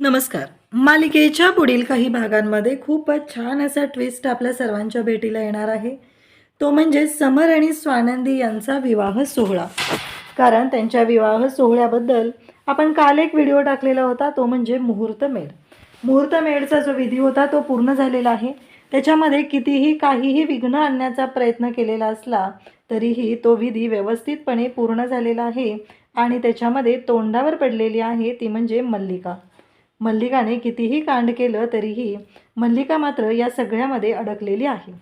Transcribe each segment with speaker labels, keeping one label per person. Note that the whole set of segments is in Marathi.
Speaker 1: नमस्कार. मालिकेच्या पुढील काही भागांमध्ये खूपच छान असा ट्विस्ट आपल्या सर्वांच्या भेटीला येणार आहे. तो म्हणजे समर आणि स्वानंदी यांचा विवाह सोहळा. कारण त्यांच्या विवाह सोहळ्याबद्दल आपण काल एक व्हिडिओ टाकलेला होता तो म्हणजे मुहूर्तमेढ मुहूर्तमेढचा जो विधी होता तो पूर्ण झालेला आहे. त्याच्यामध्ये कितीही काहीही विघ्न आणण्याचा प्रयत्न केलेला असला तरीही तो विधी व्यवस्थितपणे पूर्ण झालेला आहे आणि त्याच्यामध्ये तोंडावर पडलेली आहे ती म्हणजे मल्लिका. मल्लिकाने कितीही कांड केलं तरीही मल्लिका मात्र या सगळ्यामध्ये अडकलेली आहे.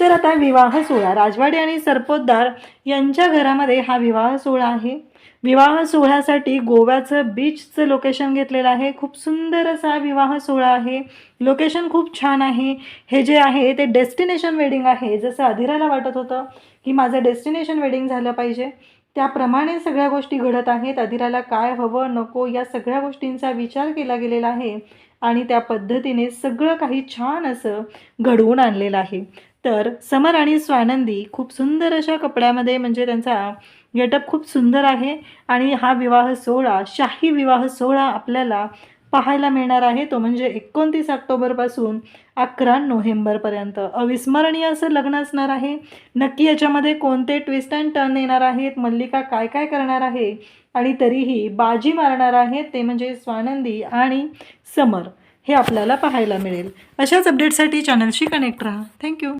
Speaker 1: तर आता विवाह सोहळा. राजवाडे आणि सरपोतदार यांच्या घरामध्ये हा विवाह सोहळा आहे. विवाह सोहळ्यासाठी गोव्याचं बीचचं लोकेशन घेतलेलं आहे. खूप सुंदर असा विवाह सोहळा आहे. लोकेशन खूप छान आहे. हे जे आहे ते डेस्टिनेशन वेडिंग आहे. जसं अधिराला वाटत होतं की माझं डेस्टिनेशन वेडिंग झालं पाहिजे. त्याप्रमाणे सगळ्या गोष्टी घडत आहेत. अधिराला काय हवं नको या सगळ्या गोष्टींचा विचार केला गेलेला आहे. आणि त्या पद्धतीने सगळं काही छान असं घडवून आणलेलं आहे. तर समर आणि स्वानंदी खूप सुंदर अशा कपड्यामध्ये म्हणजे त्यांचा गेटअप खूप सुंदर आहे. आणि हा विवाह सोहळा शाही विवाह सोहळा आपल्याला पाहायला मिळणार आहे. तो म्हणजे एकोणतीस ऑक्टोबरपासून अकरा नोव्हेंबरपर्यंत. अविस्मरणीय असं लग्न असणार आहे. नक्की याच्यामध्ये कोणते ट्विस्ट अँड टर्न येणार आहेत? मल्लिका काय काय करणार आहे? आणि तरीही बाजी मारणार आहेत ते म्हणजे स्वानंदी आणि समर हे आपल्याला पाहायला मिळेल. अशाच अपडेटसाठी चॅनलशी कनेक्ट राहा. थँक्यू